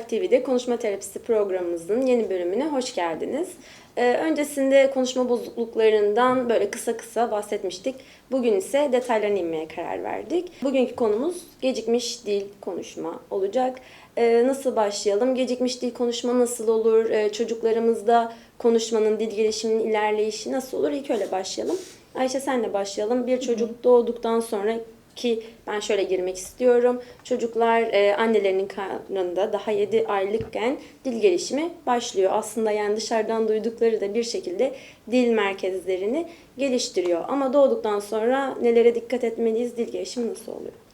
Life TV'de konuşma terapisi programımızın yeni bölümüne hoş geldiniz. Ee, öncesinde konuşma bozukluklarından böyle kısa kısa bahsetmiştik. Bugün ise detaylarına inmeye karar verdik. Bugünkü konumuz gecikmiş dil konuşma olacak. Ee, nasıl başlayalım? Gecikmiş dil konuşma nasıl olur? Ee, çocuklarımızda konuşmanın, dil gelişiminin ilerleyişi nasıl olur? İlk öyle başlayalım. Ayşe senle başlayalım. Bir çocuk doğduktan sonra ki ben şöyle girmek istiyorum. Çocuklar e, annelerinin karnında daha 7 aylıkken dil gelişimi başlıyor. Aslında yani dışarıdan duydukları da bir şekilde dil merkezlerini geliştiriyor. Ama doğduktan sonra nelere dikkat etmeliyiz? Dil gelişimi nasıl oluyor?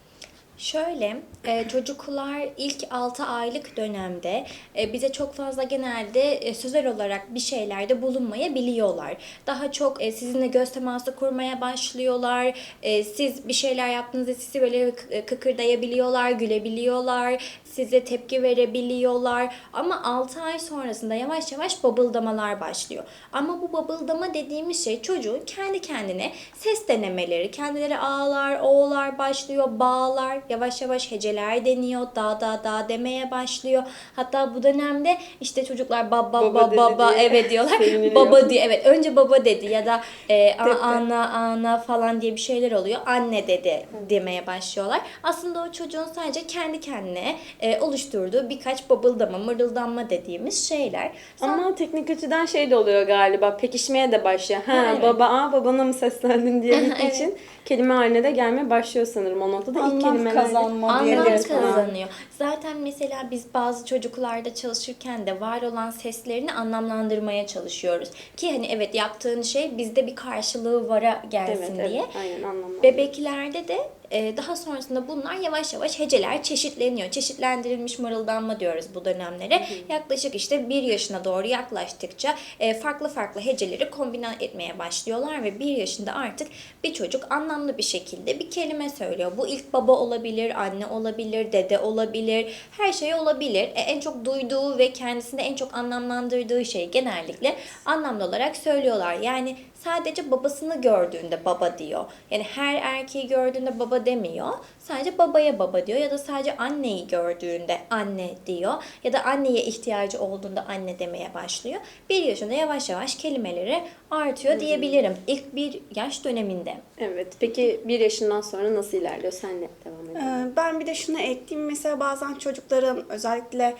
Şöyle, e, çocuklar ilk 6 aylık dönemde e, bize çok fazla genelde e, sözel olarak bir şeylerde bulunmayabiliyorlar. Daha çok e, sizinle göz teması kurmaya başlıyorlar. Siz bir şeyler yaptığınızda sizi böyle kı- kıkırdayabiliyorlar, gülebiliyorlar, size tepki verebiliyorlar. Ama 6 ay sonrasında yavaş yavaş babıldamalar başlıyor. Ama bu babıldama dediğimiz şey çocuğun kendi kendine ses denemeleri, kendileri ağlar, oğlar başlıyor, bağlar, yavaş yavaş heceler deniyor, da da da demeye başlıyor. Hatta bu dönemde işte çocuklar baba Baba baba baba evet diyorlar. baba diye evet önce baba dedi ya da e, ana ana falan diye bir şeyler oluyor. Anne dedi demeye başlıyorlar. Aslında o çocuğun sadece kendi kendine e, oluşturduğu birkaç babıldama, mırıldanma dediğimiz şeyler. Sonra- Ama teknik açıdan şey de oluyor galiba. Pekişmeye de başlıyor. Ha, evet. baba aa babana mı seslendin diyebildiği Evet. için kelime haline de gelmeye başlıyor sanırım o noktada. İlk Anlam kelimelerde. kazanma Anlam diyebiliriz buna. kazanıyor. Zaten mesela biz bazı çocuklarda çalışırken de var olan seslerini anlamlandırmaya çalışıyoruz. Ki hani evet yaptığın şey bizde bir karşılığı vara gelsin Evet, diye. evet. Aynen anlamlı. Bebeklerde de e, daha sonrasında bunlar yavaş yavaş heceler çeşitleniyor. Çeşitlendirilmiş mırıldanma diyoruz bu dönemlere. Yaklaşık işte bir yaşına doğru yaklaştıkça e, farklı farklı heceleri kombine etmeye başlıyorlar ve bir yaşında artık bir çocuk anlamlı bir şekilde bir kelime söylüyor. Bu ilk baba olabilir, anne olabilir, dede olabilir, her şey olabilir. E, en çok duyduğu ve kendisinde en çok anlamlandırdığı şeyi genellikle anlamlı olarak söylüyorlar. Yani sadece babasını gördüğünde baba diyor. Yani her erkeği gördüğünde baba demiyor. Sadece babaya baba diyor ya da sadece anneyi gördüğünde anne diyor ya da anneye ihtiyacı olduğunda anne demeye başlıyor. Bir yaşında yavaş yavaş kelimeleri artıyor diyebilirim. İlk bir yaş döneminde. Evet. Peki bir yaşından sonra nasıl ilerliyor? Senle devam edelim. Ee, Ben bir de şunu ekleyeyim. Mesela bazen çocukların özellikle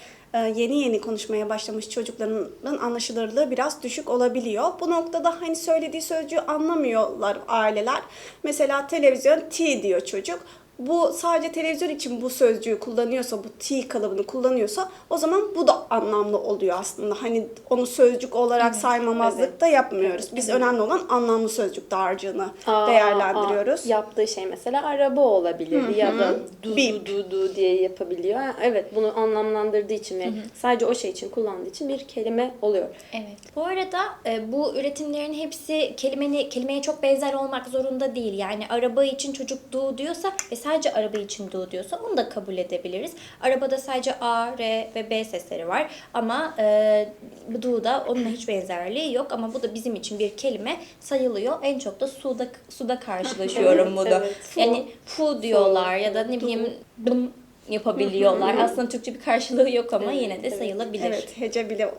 yeni yeni konuşmaya başlamış çocukların anlaşılırlığı biraz düşük olabiliyor. Bu noktada hani söylediği sözcüğü anlamıyorlar aileler. Mesela televizyon T diyor çocuk. Bu sadece televizyon için bu sözcüğü kullanıyorsa, bu T kalıbını kullanıyorsa o zaman bu da anlamlı oluyor aslında. Hani onu sözcük olarak saymamazlık da yapmıyoruz. Biz önemli olan anlamlı sözcük dağarcığını Aa, değerlendiriyoruz. aa, yaptığı şey mesela araba olabilir ya da du du du du diye yapabiliyor. Evet bunu anlamlandırdığı için ve sadece o şey için kullandığı için bir kelime oluyor. Evet. Bu arada e, bu üretimlerin hepsi kelimeni kelimeye çok benzer olmak zorunda değil. Yani araba için çocuk du diyorsa ve sadece araba için du diyorsa onu da kabul edebiliriz. Arabada sadece A, R ve B sesleri var ama e, bu du'da onunla hiç benzerliği yok ama bu da bizim için bir kelime sayılıyor. En çok da suda suda karşılaşıyorum bunu. evet. Fu. Yani fu diyorlar ya da ne bileyim dım yapabiliyorlar. Aslında Türkçe bir karşılığı yok ama Evet, yine de evet. sayılabilir. Evet, hece bile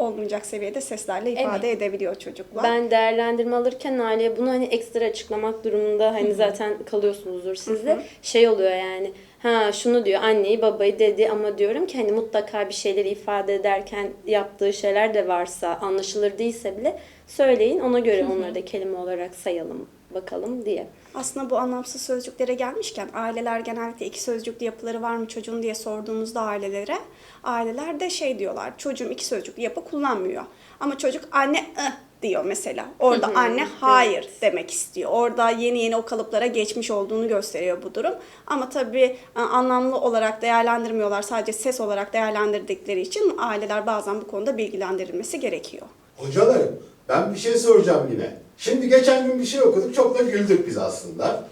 olmayacak seviyede seslerle ifade edebiliyor çocuklar. Ben değerlendirme alırken aileye bunu hani ekstra açıklamak durumunda hani zaten kalıyorsunuzdur siz de. Şey oluyor yani. Ha şunu diyor anneyi babayı dedi ama diyorum ki hani mutlaka bir şeyleri ifade ederken yaptığı şeyler de varsa anlaşılır değilse bile söyleyin ona göre onları da kelime olarak sayalım bakalım diye. Aslında bu anlamsız sözcüklere gelmişken aileler genellikle iki sözcüklü yapıları var mı çocuğun diye sorduğumuzda ailelere aileler de şey diyorlar çocuğum iki sözcüklü yapı kullanmıyor. Ama çocuk anne ı diyor mesela. Orada anne hayır demek istiyor. Orada yeni yeni o kalıplara geçmiş olduğunu gösteriyor bu durum. Ama tabii e, anlamlı olarak değerlendirmiyorlar. Sadece ses olarak değerlendirdikleri için aileler bazen bu konuda bilgilendirilmesi gerekiyor. Hocalarım ben bir şey soracağım yine. Şimdi geçen gün bir şey okuduk çok da güldük biz aslında.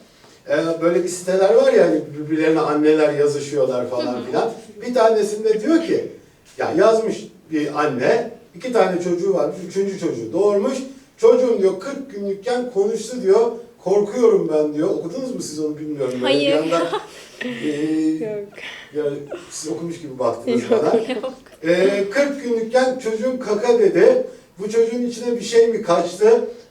Ee, böyle bir siteler var ya hani birbirlerine anneler yazışıyorlar falan filan. Bir tanesinde diyor ki ya yazmış bir anne iki tane çocuğu var üçüncü çocuğu doğurmuş. Çocuğum diyor 40 günlükken konuştu diyor. Korkuyorum ben diyor. Okudunuz mu siz onu bilmiyorum. Böyle Hayır. Bir anda Ee, Yok. ya, siz okumuş gibi baktınız bana. Ee, 40 günlükken çocuğun kaka dedi. Bu çocuğun içine bir şey mi kaçtı?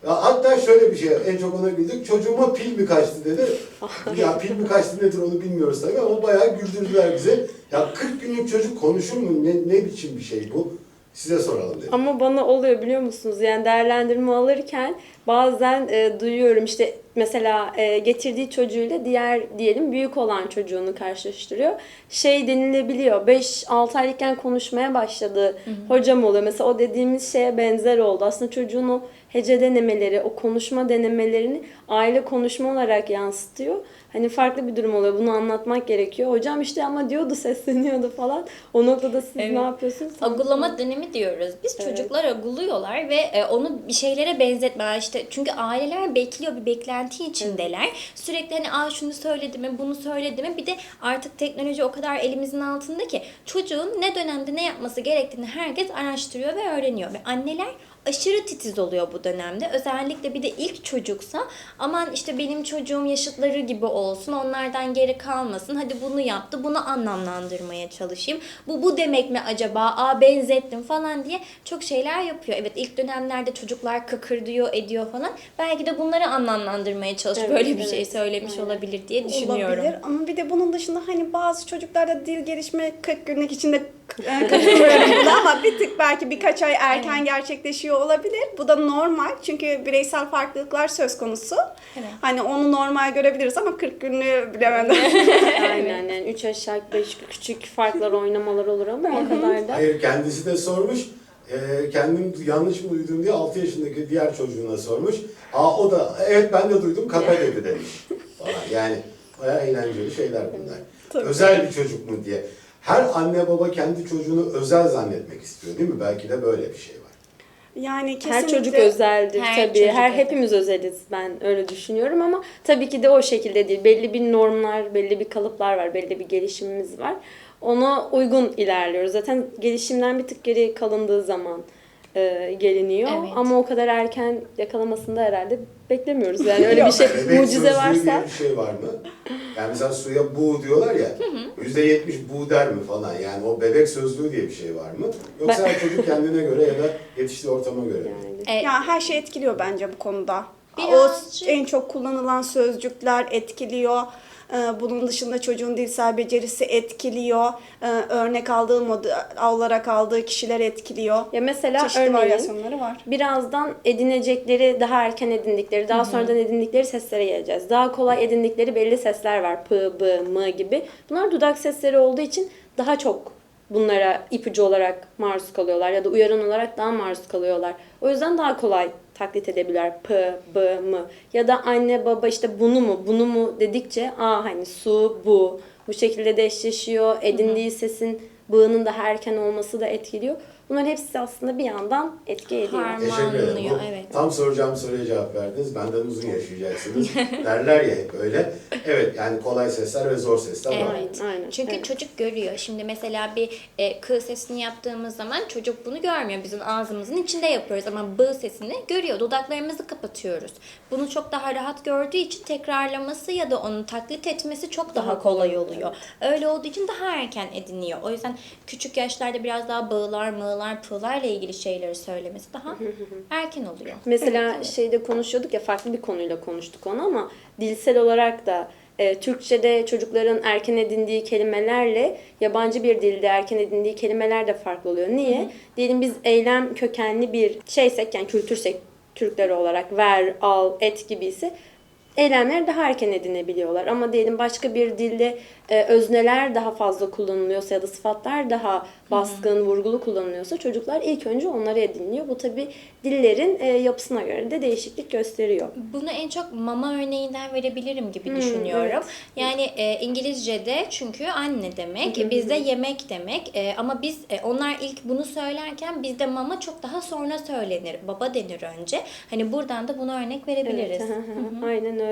Ya Hatta şöyle bir şey, en çok ona güldük. Çocuğuma pil mi kaçtı dedi. ya pil mi kaçtı nedir onu bilmiyoruz tabii ama bayağı güldürdüler bizi. Ya 40 günlük çocuk konuşur mu? Ne, ne biçim bir şey bu? Size soralım dedim. Ama bana oluyor biliyor musunuz? Yani değerlendirme alırken bazen e, duyuyorum işte mesela e, getirdiği çocuğuyla diğer diyelim büyük olan çocuğunu karşılaştırıyor. Şey denilebiliyor. 5-6 aylıkken konuşmaya başladı. Hocam oluyor. Mesela o dediğimiz şeye benzer oldu. Aslında çocuğun o hece denemeleri, o konuşma denemelerini aile konuşma olarak yansıtıyor. Hani farklı bir durum oluyor. Bunu anlatmak gerekiyor. Hocam işte ama diyordu, sesleniyordu falan. O noktada siz Evet. ne yapıyorsunuz? Agulama dönemi diyoruz. Biz Evet. çocuklar aguluyorlar ve e, onu bir şeylere benzetme işte çünkü aileler bekliyor bir beklenti içindeler. Sürekli hani Aa, şunu söyledi mi, bunu söyledi mi? Bir de artık teknoloji o kadar elimizin altında ki çocuğun ne dönemde ne yapması gerektiğini herkes araştırıyor ve öğreniyor ve anneler aşırı titiz oluyor bu dönemde. Özellikle bir de ilk çocuksa aman işte benim çocuğum yaşıtları gibi olsun, onlardan geri kalmasın. Hadi bunu yaptı, bunu anlamlandırmaya çalışayım. Bu bu demek mi acaba? Aa benzettim falan diye çok şeyler yapıyor. Evet ilk dönemlerde çocuklar kıkırdıyor, ediyor falan. Belki de bunları anlamlandırmaya çalışıp Evet, böyle bir evet. şey söylemiş Aynen. olabilir diye düşünüyorum. Olabilir ama bir de bunun dışında hani bazı çocuklarda dil gelişme 40 günlük içinde e, katılıyorum buna ama bir tık belki birkaç ay erken gerçekleşiyor olabilir. Bu da normal çünkü bireysel farklılıklar söz konusu. Evet. Hani onu normal görebiliriz ama 40 günlüğü bilemem. Aynen yani 3 aşağı 5 küçük farklar oynamalar olur ama o kadar da. Hayır kendisi de sormuş. Ee, kendim yanlış mı duydum diye 6 yaşındaki diğer çocuğuna sormuş. Aa o da evet ben de duydum kaka dedi demiş. Falan. Yani bayağı eğlenceli şeyler bunlar. Tabii. Özel bir çocuk mu diye. Her anne baba kendi çocuğunu özel zannetmek istiyor değil mi? Belki de böyle bir şey var. Yani kesinlikle Her çocuk özeldir Her tabii. çocuk Her özel. hepimiz özeliz ben öyle düşünüyorum ama tabii ki de o şekilde değil. Belli bir normlar, belli bir kalıplar var, belli bir gelişimimiz var. Ona uygun ilerliyoruz. Zaten gelişimden bir tık geri kalındığı zaman e, geliniyor. Evet. Ama o kadar erken yakalamasını da herhalde beklemiyoruz. Yani öyle bir şey Bebek mucize varsa. bir şey var mı? Yani mesela suya bu diyorlar ya. Yüzde yetmiş bu der mi falan. Yani o bebek sözlüğü diye bir şey var mı? Yoksa çocuk kendine göre ya da yetiştiği ortama göre mi? Yani. E, Ya her şey etkiliyor bence bu konuda. Birazcık- O en çok kullanılan sözcükler etkiliyor. Ee, Bunun dışında çocuğun dilsel becerisi etkiliyor. Ee, Örnek aldığı olarak aldığı kişiler etkiliyor. Ya mesela Çeşitli örneğin varyasyonları var. birazdan edinecekleri, daha erken edindikleri, daha sonradan edindikleri seslere geleceğiz. Daha kolay edindikleri belli sesler var. P, B, M gibi. Bunlar dudak sesleri olduğu için daha çok bunlara ipucu olarak maruz kalıyorlar ya da uyaran olarak daha maruz kalıyorlar. O yüzden daha kolay taklit edebilirler. P, B, M ya da anne baba işte bunu mu bunu mu dedikçe aa hani su bu bu şekilde de eşleşiyor. Edindiği sesin B'nın daha erken olması da etkiliyor. Bunların hepsi aslında bir yandan etki ediyor. Teşekkür ederim. Anlıyor, Bu evet. Tam soracağım soruya cevap verdiniz. Benden uzun yaşayacaksınız. Derler ya hep öyle. Evet yani kolay sesler ve zor sesler var. Evet. Aynen, Çünkü evet. çocuk görüyor. Şimdi mesela bir e, k sesini yaptığımız zaman çocuk bunu görmüyor. Bizim ağzımızın içinde yapıyoruz ama b sesini görüyor. Dudaklarımızı kapatıyoruz. Bunu çok daha rahat gördüğü için tekrarlaması ya da onu taklit etmesi çok daha kolay oluyor. Öyle olduğu için daha erken ediniyor. O yüzden küçük yaşlarda biraz daha bağlar, mığlar, pığlarla ilgili şeyleri söylemesi daha erken oluyor. Mesela şeyde konuşuyorduk ya farklı bir konuyla konuştuk onu ama dilsel olarak da e, Türkçe'de çocukların erken edindiği kelimelerle yabancı bir dilde erken edindiği kelimeler de farklı oluyor. Niye? Diyelim biz eylem kökenli bir şeysek yani kültürsek Türkler olarak ver, al, et gibi ise eylemler daha erken edinebiliyorlar. Ama diyelim başka bir dilde e, özneler daha fazla kullanılıyorsa ya da sıfatlar daha baskın, vurgulu kullanılıyorsa çocuklar ilk önce onları ediniyor. Bu tabi dillerin e, yapısına göre de değişiklik gösteriyor. Bunu en çok mama örneğinden verebilirim gibi Hmm, düşünüyorum. evet. Yani e, İngilizce'de çünkü anne demek, bizde yemek demek. E, ama biz e, onlar ilk bunu söylerken bizde mama çok daha sonra söylenir. Baba denir önce. Hani buradan da buna örnek verebiliriz. Evet, hı hı hı. Aynen öyle.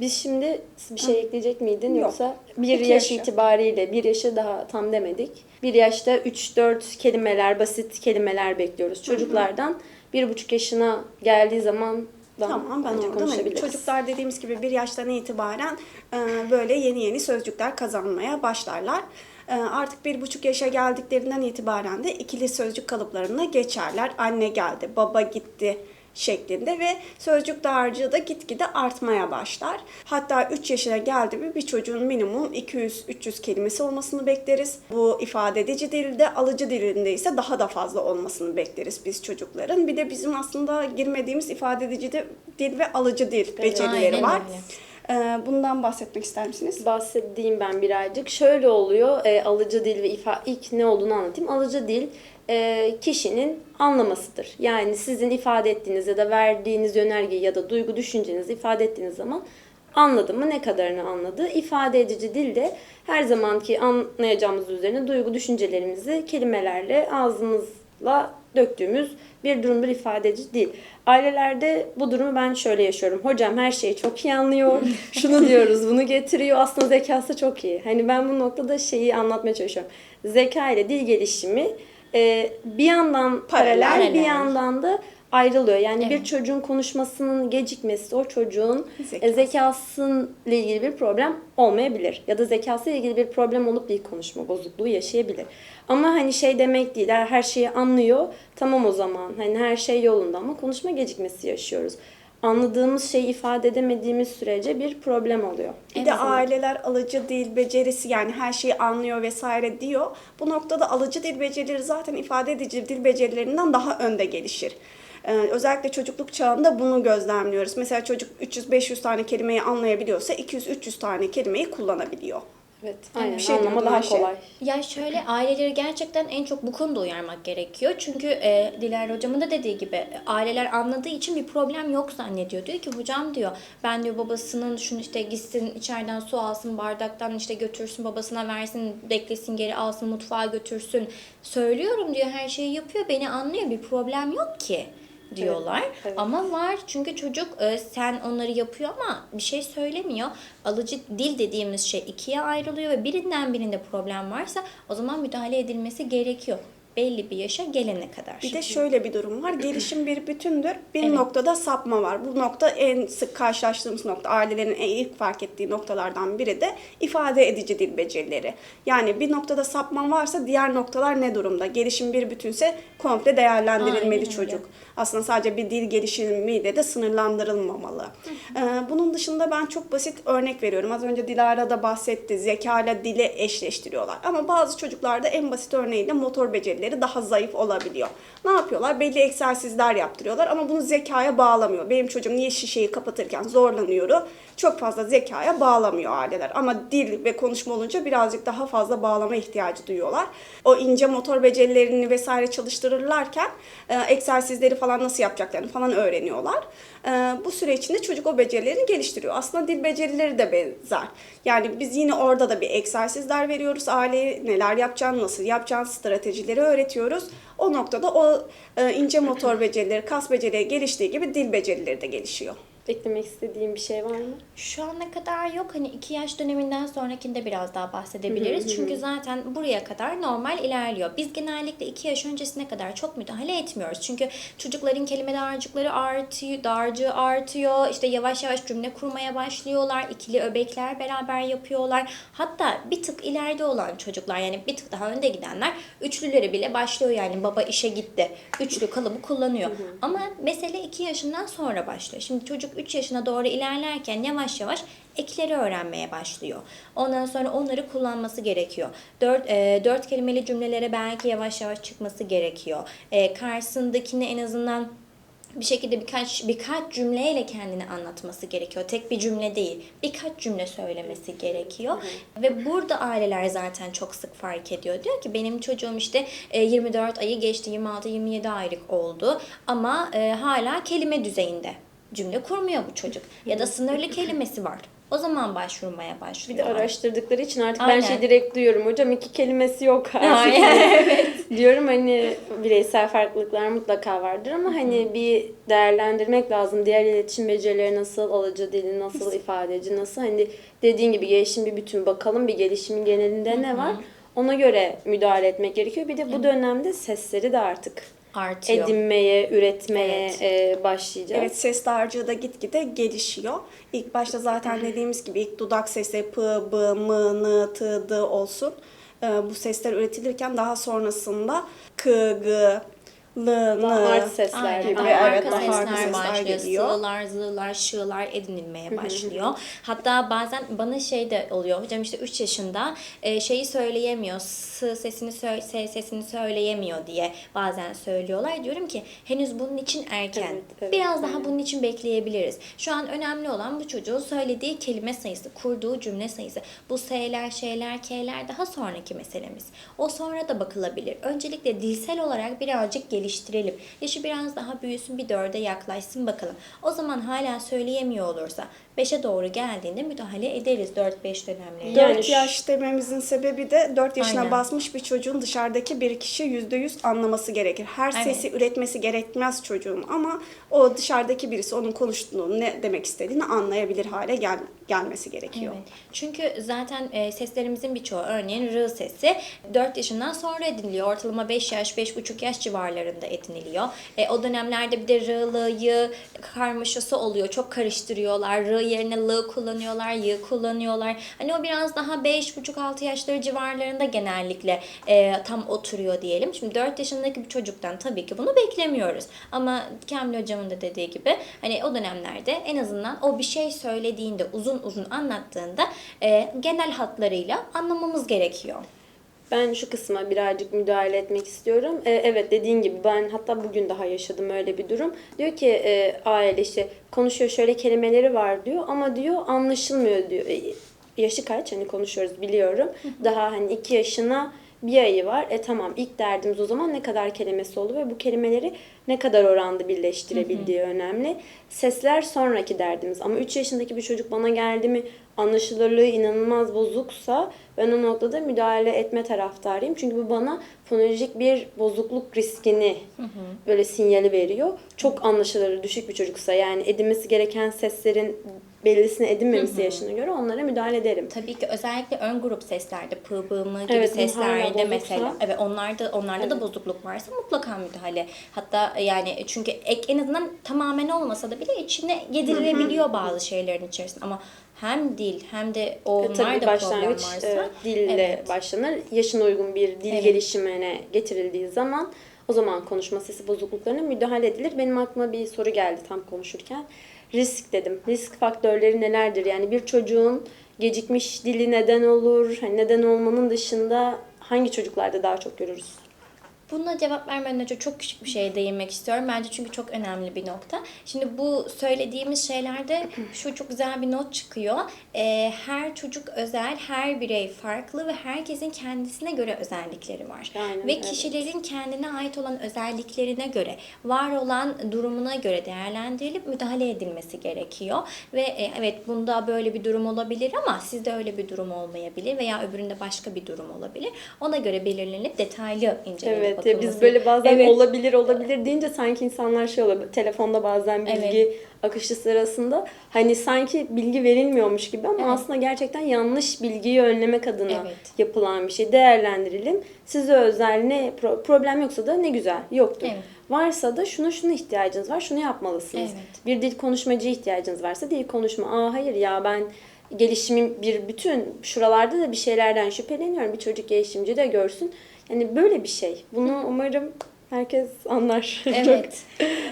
Biz şimdi bir şey ekleyecek miydin Yok. yoksa bir İki yaş yaşı. itibariyle bir yaşı daha tam demedik. Bir yaşta 3-4 kelimeler, basit kelimeler bekliyoruz çocuklardan. Bir buçuk yaşına geldiği zaman Tamam ben bence oradan konuşabiliriz. Çocuklar dediğimiz gibi bir yaştan itibaren e, böyle yeni yeni sözcükler kazanmaya başlarlar. E, artık bir buçuk yaşa geldiklerinden itibaren de ikili sözcük kalıplarına geçerler. Anne geldi, baba gitti şeklinde ve sözcük dağarcığı da gitgide artmaya başlar. Hatta 3 yaşına geldi mi bir çocuğun minimum 200-300 kelimesi olmasını bekleriz. Bu ifade edici dilde, alıcı dilinde ise daha da fazla olmasını bekleriz biz çocukların. Bir de bizim aslında girmediğimiz ifade edici de- dil ve alıcı dil becerileri var. öyle. Ee, Bundan bahsetmek ister misiniz? bahsedeyim ben birazcık. Şöyle oluyor e, alıcı dil ve ifa ilk ne olduğunu anlatayım. Alıcı dil e, kişinin anlamasıdır. Yani sizin ifade ettiğiniz ya da verdiğiniz yönergeyi ya da duygu düşüncenizi ifade ettiğiniz zaman anladı mı ne kadarını anladı. İfade edici dil de her zamanki anlayacağımız üzerine duygu düşüncelerimizi kelimelerle ağzımızla döktüğümüz bir durumdur ifade edici dil. Ailelerde bu durumu ben şöyle yaşıyorum. Hocam her şeyi çok iyi anlıyor. Şunu diyoruz, bunu getiriyor. Aslında zekası çok iyi. Hani ben bu noktada şeyi anlatmaya çalışıyorum. Zeka ile dil gelişimi e, bir yandan paralel, Paralel. bir yandan da ayrılıyor. Yani bir Evet. çocuğun konuşmasının gecikmesi o çocuğun Zekası. e, zekasıyla ilgili bir problem olmayabilir. Ya da zekasıyla ilgili bir problem olup bir konuşma bozukluğu yaşayabilir. Ama hani şey demek değil, her şeyi anlıyor. Tamam o zaman hani her şey yolunda ama konuşma gecikmesi yaşıyoruz. Anladığımız şeyi ifade edemediğimiz sürece bir problem oluyor. Bir de aileler alıcı dil becerisi yani her şeyi anlıyor vesaire diyor. Bu noktada alıcı dil becerileri zaten ifade edici dil becerilerinden daha önde gelişir. Ee, özellikle çocukluk çağında bunu gözlemliyoruz. Mesela çocuk 300-500 tane kelimeyi anlayabiliyorsa 200-300 tane kelimeyi kullanabiliyor. Evet, Yani aynen. bir şey Anlama daha Ayşe. kolay. Ya şöyle aileleri gerçekten en çok bu konuda uyarmak gerekiyor. Çünkü e, Dilara hocamın da dediği gibi aileler anladığı için bir problem yok zannediyor. Diyor ki hocam diyor ben diyor babasının şunu işte gitsin içeriden su alsın bardaktan işte götürsün babasına versin beklesin geri alsın mutfağa götürsün. Söylüyorum diyor her şeyi yapıyor beni anlıyor bir problem yok ki diyorlar. evet. Ama var çünkü çocuk e, sen onları yapıyor ama bir şey söylemiyor. Alıcı dil dediğimiz şey ikiye ayrılıyor ve birinden birinde problem varsa o zaman müdahale edilmesi gerekiyor. Belli bir yaşa gelene kadar. Bir de şöyle bir durum var. Gelişim bir bütündür. Bir Evet. noktada sapma var. Bu nokta en sık karşılaştığımız nokta. Ailelerin en ilk fark ettiği noktalardan biri de ifade edici dil becerileri. Yani bir noktada sapma varsa diğer noktalar ne durumda? Gelişim bir bütünse komple değerlendirilmeli Aynen öyle. çocuk. Aslında sadece bir dil gelişimiyle de sınırlandırılmamalı. Ee, bunun dışında ben çok basit örnek veriyorum. Az önce Dilara da bahsetti. Zeka ile dili eşleştiriyorlar. Ama bazı çocuklarda en basit örneğiyle motor becerileri daha zayıf olabiliyor. Ne yapıyorlar? Belli egzersizler yaptırıyorlar ama bunu zekaya bağlamıyor. Benim çocuğum niye şişeyi kapatırken zorlanıyor? Çok fazla zekaya bağlamıyor aileler. Ama dil ve konuşma olunca birazcık daha fazla bağlama ihtiyacı duyuyorlar. O ince motor becerilerini vesaire çalıştırırlarken e, egzersizleri falan nasıl yapacaklarını falan öğreniyorlar. E, bu süre içinde çocuk o becerilerini geliştiriyor. Aslında dil becerileri de benzer. Yani biz yine orada da bir egzersizler veriyoruz. Aileye neler yapacağını, nasıl yapacağını, stratejileri öğretiyoruz. O noktada o e, ince motor becerileri, kas becerileri geliştiği gibi dil becerileri de gelişiyor. Eklemek istediğim bir şey var mı? Şu ana kadar yok. Hani iki yaş döneminden sonrakinde biraz daha bahsedebiliriz. Çünkü zaten buraya kadar normal ilerliyor. Biz genellikle iki yaş öncesine kadar çok müdahale etmiyoruz. Çünkü çocukların kelime dağarcıkları artıyor, dağarcığı artıyor. İşte yavaş yavaş cümle kurmaya başlıyorlar. İkili öbekler beraber yapıyorlar. Hatta bir tık ileride olan çocuklar yani bir tık daha önde gidenler üçlüleri bile başlıyor yani baba işe gitti. Üçlü kalıbı kullanıyor. Ama mesele iki yaşından sonra başlıyor. Şimdi çocuk 3 yaşına doğru ilerlerken yavaş yavaş ekleri öğrenmeye başlıyor. Ondan sonra onları kullanması gerekiyor. Dört, e, dört kelimeli cümlelere belki yavaş yavaş çıkması gerekiyor. E, karşısındakini en azından bir şekilde birkaç birkaç cümleyle kendini anlatması gerekiyor. Tek bir cümle değil. Birkaç cümle söylemesi gerekiyor. Ve burada aileler zaten çok sık fark ediyor. Diyor ki benim çocuğum işte e, 24 ayı geçti, 26-27 aylık oldu ama e, hala kelime düzeyinde cümle kurmuyor bu çocuk. Ya da sınırlı kelimesi var. O zaman başvurmaya Bir de başlıyor. araştırdıkları için artık ben Aynen. şey direkt duyuyorum. Hocam iki kelimesi yok artık. Aynen. Diyorum hani bireysel farklılıklar mutlaka vardır ama hani bir değerlendirmek lazım. Diğer iletişim becerileri nasıl, alıcı dili nasıl, ifadeci nasıl. Hani dediğin gibi gelişim bir bütün bakalım bir gelişimin genelinde ne var. Ona göre müdahale etmek gerekiyor. Bir de bu dönemde sesleri de artık Artıyor. edinmeye, üretmeye Evet. e, başlayacağız. Evet ses dağarcığı da gitgide gelişiyor. İlk başta zaten dediğimiz gibi ilk dudak sesi p, b, m, n, t, d olsun. Ee, bu sesler üretilirken daha sonrasında k, g, l, Daha n art sesler gibi, Daha evet, daha farklı sesler sesler başlıyor. geliyor. Zığlar, şığlar edinilmeye başlıyor. Hatta bazen bana şey de oluyor. Hocam işte 3 yaşında e, şeyi söyleyemiyor. S sesini söyle, S sesini söyleyemiyor diye bazen söylüyorlar. Diyorum ki henüz bunun için erken. Evet, evet, Biraz daha aynen. bunun için bekleyebiliriz. Şu an önemli olan bu çocuğun söylediği kelime sayısı, kurduğu cümle sayısı. Bu S'ler, şeyler, K'ler daha sonraki meselemiz. O sonra da bakılabilir. Öncelikle dilsel olarak birazcık geliştirelim. Yaşı biraz daha büyüsün, bir dörde yaklaşsın bakalım. O zaman hala söyleyemiyor olursa 5'e doğru geldiğinde müdahale ederiz 4-5 dönemlerinde. Yani 4 şu- yaş dememizin sebebi de 4 yaşına Aynen. basmış bir çocuğun dışarıdaki bir kişi %100 anlaması gerekir. Her Evet. sesi üretmesi gerekmez çocuğun ama o dışarıdaki birisi onun konuştuğunu ne demek istediğini anlayabilir hale gel gelmesi gerekiyor. Evet. Çünkü zaten e, seslerimizin birçoğu örneğin R sesi 4 yaşından sonra ediniliyor. Ortalama 5 yaş, 5,5 yaş civarlarında ediniliyor. E, o dönemlerde bir de R, L, Y karmaşası oluyor. Çok karıştırıyorlar. R yerine L kullanıyorlar, Y kullanıyorlar. Hani o biraz daha 5,5-6 yaşları civarlarında genellikle e, tam oturuyor diyelim. Şimdi 4 yaşındaki bir çocuktan tabii ki bunu beklemiyoruz. Ama Kamil hocamın da dediği gibi hani o dönemlerde en azından o bir şey söylediğinde uzun uzun anlattığında e, genel hatlarıyla anlamamız gerekiyor. Ben şu kısma birazcık müdahale etmek istiyorum. Ee, evet dediğin gibi ben hatta bugün daha yaşadım öyle bir durum. Diyor ki e, aile işte konuşuyor şöyle kelimeleri var diyor ama diyor anlaşılmıyor diyor. E, yaşı kaç hani konuşuyoruz biliyorum. Daha hani iki yaşına bir ayı var. E tamam ilk derdimiz o zaman ne kadar kelimesi oldu ve bu kelimeleri ne kadar oranda birleştirebildiği önemli. Sesler sonraki derdimiz. Ama 3 yaşındaki bir çocuk bana geldi mi anlaşılırlığı inanılmaz bozuksa ben o noktada müdahale etme taraftarıyım. Çünkü bu bana fonolojik bir bozukluk riskini böyle sinyali veriyor. Çok anlaşılırlığı düşük bir çocuksa yani edinmesi gereken seslerin bellisini edinmemesi yaşına göre onlara müdahale ederim. Tabii ki özellikle ön grup seslerde pı bı mı gibi Evet, seslerde mesela evet onlarda onlarda da bozukluk varsa mutlaka müdahale. Hatta yani çünkü ek en azından tamamen olmasa da bile içine yedirilebiliyor bazı şeylerin içerisinde ama hem dil hem de onlar E, Tabii da başlangıç problem varsa e, dille evet. başlanır. Yaşına uygun bir dil Evet. gelişimine getirildiği zaman o zaman konuşma sesi bozukluklarına müdahale edilir. Benim aklıma bir soru geldi tam konuşurken. Risk dedim. Risk faktörleri nelerdir? Yani bir çocuğun gecikmiş dili neden olur? Hani neden olmanın dışında hangi çocuklarda daha çok görürüz? Buna cevap vermeden önce çok küçük bir şeye değinmek istiyorum. Bence çünkü çok önemli bir nokta. Şimdi bu söylediğimiz şeylerde şu çok güzel bir not çıkıyor. Ee, her çocuk özel, her birey farklı ve herkesin kendisine göre özellikleri var. Aynen, ve evet. kişilerin kendine ait olan özelliklerine göre, var olan durumuna göre değerlendirilip müdahale edilmesi gerekiyor. Ve e, evet bunda böyle bir durum olabilir ama sizde öyle bir durum olmayabilir veya öbüründe başka bir durum olabilir. Ona göre belirlenip detaylı incelenip Evet ya biz böyle bazen Evet. olabilir olabilir deyince sanki insanlar şey oluyor. Telefonda bazen bilgi akışı sırasında hani sanki bilgi verilmiyormuş gibi ama Evet. aslında gerçekten yanlış bilgiyi önlemek adına Evet. yapılan bir şey. Değerlendirelim. Size özel ne pro- problem yoksa da ne güzel. Yoktur. Evet. Varsa da şuna şuna ihtiyacınız var. Şunu yapmalısınız. Evet. Bir dil konuşmacı ihtiyacınız varsa dil konuşma. Aa hayır ya ben gelişimim bir bütün şuralarda da bir şeylerden şüpheleniyorum. Bir çocuk gelişimci de görsün. Yani böyle bir şey. Bunu umarım herkes anlar. Evet.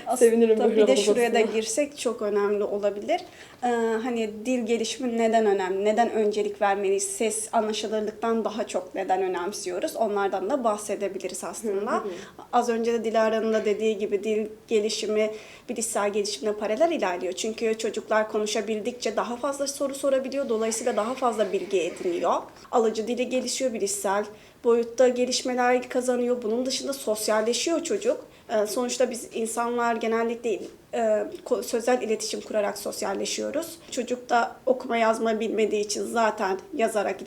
Çok sevinirim böyle bir de şuraya da olmasına. girsek çok önemli olabilir. Ee, hani dil gelişimi neden önemli? Neden öncelik vermeliyiz? Ses anlaşılırlıktan daha çok neden önemsiyoruz? Onlardan da bahsedebiliriz aslında. Az önce de Dilara'nın da dediği gibi dil gelişimi bilişsel gelişimle paralel ilerliyor. Çünkü çocuklar konuşabildikçe daha fazla soru sorabiliyor. Dolayısıyla daha fazla bilgi ediniyor. Alıcı dili gelişiyor bilişsel boyutta gelişmeler kazanıyor. Bunun dışında sosyalleşiyor çocuk. Ee, Sonuçta biz insanlar genellikle e, sözel iletişim kurarak sosyalleşiyoruz. Çocuk da okuma yazma bilmediği için zaten yazarak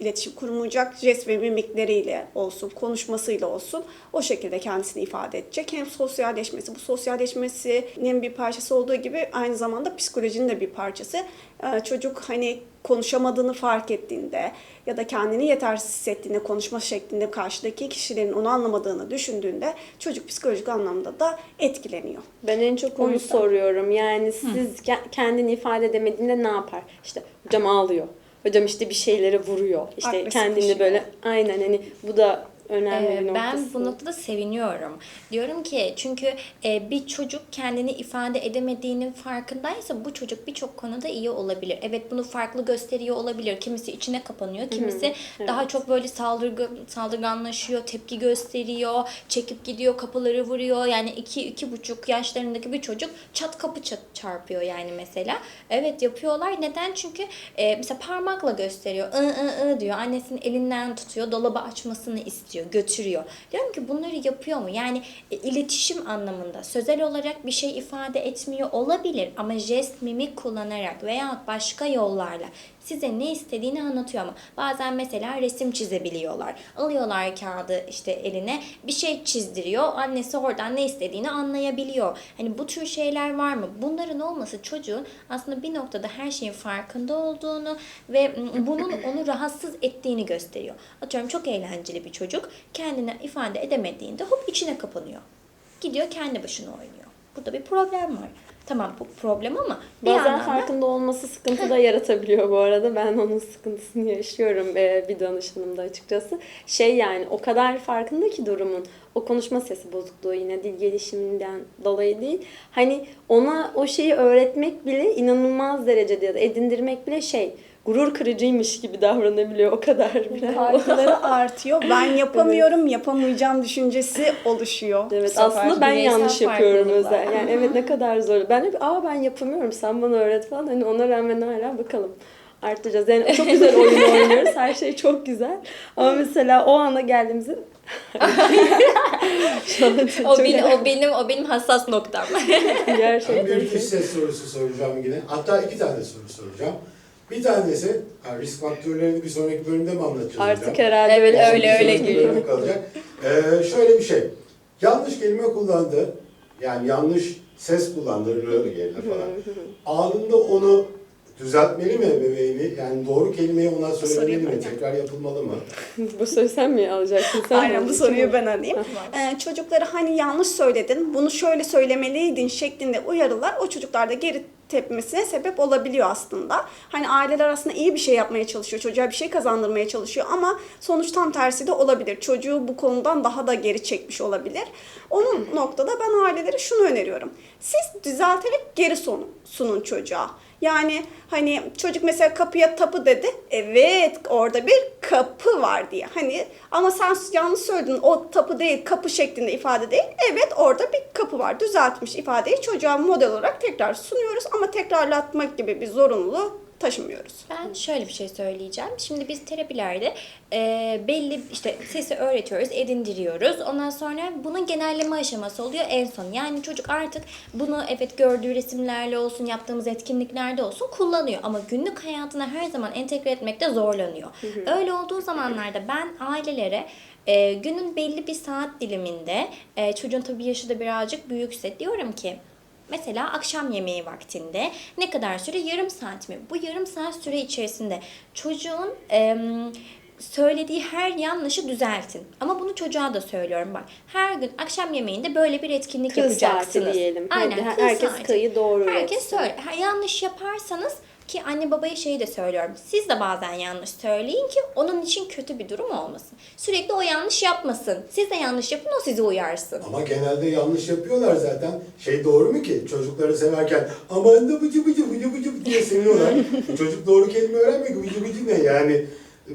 iletişim kurmayacak. Jest ve mimikleriyle olsun, konuşmasıyla olsun o şekilde kendisini ifade edecek. Hem sosyalleşmesi, bu sosyalleşmesinin bir parçası olduğu gibi aynı zamanda psikolojinin de bir parçası. Ee, Çocuk hani konuşamadığını fark ettiğinde ya da kendini yetersiz hissettiğinde konuşma şeklinde karşıdaki kişilerin onu anlamadığını düşündüğünde çocuk psikolojik anlamda da etkileniyor. Ben en çok onu soruyorum. Yani siz ke- kendini ifade edemediğinde ne yapar? İşte hocam ağlıyor. Hocam işte bir şeylere vuruyor. İşte Agresif kendini şey. böyle aynen hani bu da önemli Ee, bir noktası. ben bu noktada seviniyorum. Diyorum ki çünkü e, bir çocuk kendini ifade edemediğinin farkındaysa bu çocuk birçok konuda iyi olabilir. Evet bunu farklı gösteriyor olabilir. Kimisi içine kapanıyor, kimisi daha çok böyle saldırgan, saldırganlaşıyor, tepki gösteriyor, çekip gidiyor, kapıları vuruyor. Yani iki, iki buçuk yaşlarındaki bir çocuk çat kapı çat çarpıyor yani mesela. Evet yapıyorlar. Neden? Çünkü e, mesela parmakla gösteriyor. I, ı, ı diyor. Annesinin elinden tutuyor. Dolabı açmasını istiyor. Götürüyor. Diyorum ki bunları yapıyor mu? Yani e, iletişim anlamında sözel olarak bir şey ifade etmiyor olabilir ama jest, mimik kullanarak veya başka yollarla size ne istediğini anlatıyor ama bazen mesela resim çizebiliyorlar. Alıyorlar kağıdı işte eline bir şey çizdiriyor. Annesi oradan ne istediğini anlayabiliyor. Hani bu tür şeyler var mı? Bunların olması çocuğun aslında bir noktada her şeyin farkında olduğunu ve bunun onu rahatsız ettiğini gösteriyor. Atıyorum çok eğlenceli bir çocuk kendini ifade edemediğinde hop içine kapanıyor. Gidiyor kendi başına oynuyor. Burada bir problem var. Tamam bu problem ama bir Bazen yandan da farkında olması sıkıntı da yaratabiliyor bu arada. Ben onun sıkıntısını yaşıyorum e, bir danışanımda açıkçası. Şey yani o kadar farkında ki durumun. O konuşma sesi bozukluğu yine dil gelişiminden dolayı değil. Hani ona o şeyi öğretmek bile inanılmaz derecede ya da edindirmek bile şey gurur kırıcıymış gibi davranabiliyor o kadar bile. Kaygıları artıyor. Ben yapamıyorum, yapamayacağım düşüncesi oluşuyor. Evet aslında ben bireysel yanlış yapıyorum özel. Yani evet ne kadar zor. Ben hep aa ben yapamıyorum sen bana öğret falan. Hani ona rağmen hala bakalım arttıracağız. Yani çok güzel oyun oynuyoruz. Her şey çok güzel. Ama mesela o ana geldiğimizde o benim, o benim o benim hassas noktam. Gerçekten. bir ses sorusu soracağım yine. Hatta iki tane soru soracağım. Bir tanesi, ha, risk faktörlerini bir sonraki bölümde mi anlatacağız Artık hocam? herhalde Evet, öyle, öyle sonraki geliyor. kalacak. Ee, şöyle bir şey. Yanlış kelime kullandı. Yani yanlış ses kullandı. Rı yerine falan. Anında onu düzeltmeli mi ebeveyni? Yani doğru kelimeyi ona söylemeli mi? Tekrar yapılmalı mı? Bu soruyu sen mi alacaksın? Sen Aynen bu soruyu ben alayım. Ee, çocuklara hani yanlış söyledin, bunu şöyle söylemeliydin şeklinde uyarılar o çocuklarda geri tepmesine sebep olabiliyor aslında. Hani aileler aslında iyi bir şey yapmaya çalışıyor, çocuğa bir şey kazandırmaya çalışıyor ama sonuç tam tersi de olabilir. Çocuğu bu konudan daha da geri çekmiş olabilir. Onun noktada ben ailelere şunu öneriyorum. Siz düzelterek geri sunun, çocuğa. Yani hani çocuk mesela kapıya tapı dedi. Evet orada bir kapı var diye. Hani ama sen yanlış söyledin o tapı değil kapı şeklinde ifade değil. Evet orada bir kapı var. Düzeltmiş ifadeyi çocuğa model olarak tekrar sunuyoruz ama tekrarlatmak gibi bir zorunluluğu taşımıyoruz. Ben şöyle bir şey söyleyeceğim. Şimdi biz terapilerde e, belli işte sesi öğretiyoruz, edindiriyoruz. Ondan sonra bunun genelleme aşaması oluyor en son. Yani çocuk artık bunu evet gördüğü resimlerle olsun, yaptığımız etkinliklerde olsun kullanıyor. Ama günlük hayatına her zaman entegre etmekte zorlanıyor. Öyle olduğu zamanlarda ben ailelere e, günün belli bir saat diliminde e, çocuğun tabii yaşı da birazcık büyükse diyorum ki Mesela akşam yemeği vaktinde ne kadar süre? Yarım saat mi? Bu yarım saat süre içerisinde çocuğun em, söylediği her yanlışı düzeltin. Ama bunu çocuğa da söylüyorum bak. Her gün akşam yemeğinde böyle bir etkinlik Kız yapacaksınız. saati diyelim. Aynen. Hadi, herkes saati. kayı doğru Herkes söyle. Yanlış yaparsanız ki anne babaya şeyi de söylüyorum. Siz de bazen yanlış söyleyin ki onun için kötü bir durum olmasın. Sürekli o yanlış yapmasın. Siz de yanlış yapın o sizi uyarsın. Ama genelde yanlış yapıyorlar zaten. Şey doğru mu ki? Çocukları severken aman da bıcı bıcı bıcı bıcı diye seviyorlar. Çocuk doğru kelime öğrenmiyor ki bıcı bıcı ne yani?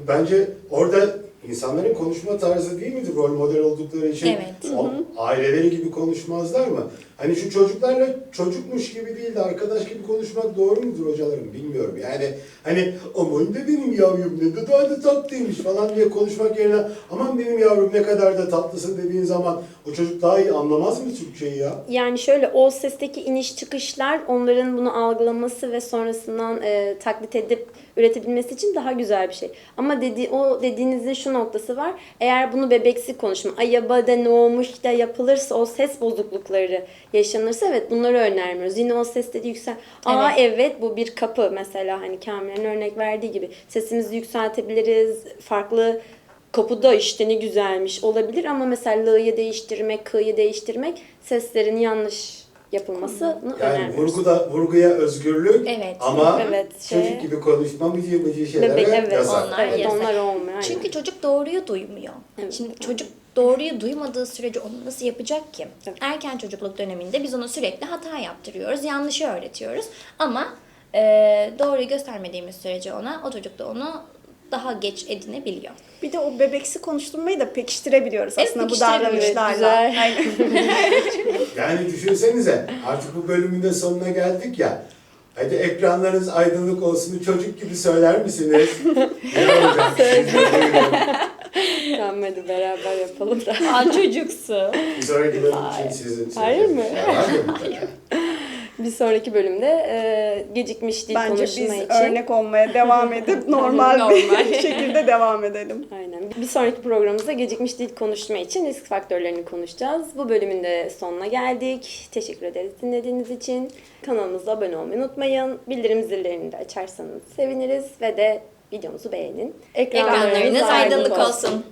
Bence orada insanların konuşma tarzı değil midir rol model oldukları için? Evet. O, aileleri gibi konuşmazlar mı? Hani şu çocuklarla çocukmuş gibi değil de arkadaş gibi konuşmak doğru mudur hocalarım bilmiyorum. Yani hani aman da benim yavrum ne kadar da tatlıymış falan diye konuşmak yerine aman benim yavrum ne kadar da tatlısın dediğin zaman o çocuk daha iyi anlamaz mı Türkçeyi ya? Yani şöyle o sesteki iniş çıkışlar onların bunu algılaması ve sonrasından e, taklit edip üretebilmesi için daha güzel bir şey. Ama dedi, o dediğinizin şu noktası var. Eğer bunu bebeksi konuşma, ayabada ne olmuş da yapılırsa o ses bozuklukları yaşanırsa evet bunları önermiyoruz. Yine o ses dedi yüksel. Aa Evet. evet bu bir kapı mesela hani Kamil'in örnek verdiği gibi sesimizi yükseltebiliriz. Farklı kapıda işte ne güzelmiş olabilir ama mesela l'yı değiştirmek, k'yı değiştirmek seslerin yanlış yapılmasını Yani önermiyoruz. vurguda, vurguya özgürlük Evet. ama Evet, çocuk şey- gibi konuşma mıcı mıcı şeylere Bebek evet. yasak. Onlar evet, yasak. onlar olmuyor. aynen. Çünkü çocuk doğruyu duymuyor. Evet. Şimdi çocuk doğruyu duymadığı sürece onu nasıl yapacak ki? Evet. Erken çocukluk döneminde biz ona sürekli hata yaptırıyoruz, yanlışı öğretiyoruz. Ama e, doğruyu göstermediğimiz sürece ona, o çocuk da onu daha geç edinebiliyor. Bir de o bebeksi konuşturmayı da pekiştirebiliyoruz Evet, aslında bu pekiştirebiliyoruz. davranışlarla. Güzel. Aynen. Yani düşünsenize artık bu bölümün de sonuna geldik ya. Hadi ekranlarınız aydınlık olsun çocuk gibi söyler misiniz? ne olacak? Tamam hadi beraber yapalım da. Aa çocuksu. Bir sonraki bölüm için sizin Hayır mı? Bir sonraki bölümde e, gecikmiş dil Bence biz konuşma için. örnek olmaya devam edip normal, Normal. bir şekilde devam edelim. Aynen. Bir sonraki programımızda gecikmiş dil konuşma için risk faktörlerini konuşacağız. Bu bölümün de sonuna geldik. Teşekkür ederiz dinlediğiniz için. Kanalımıza abone olmayı unutmayın. Bildirim zillerini de açarsanız seviniriz ve de videomuzu beğenin. Ekranlarınız aydınlık olsun.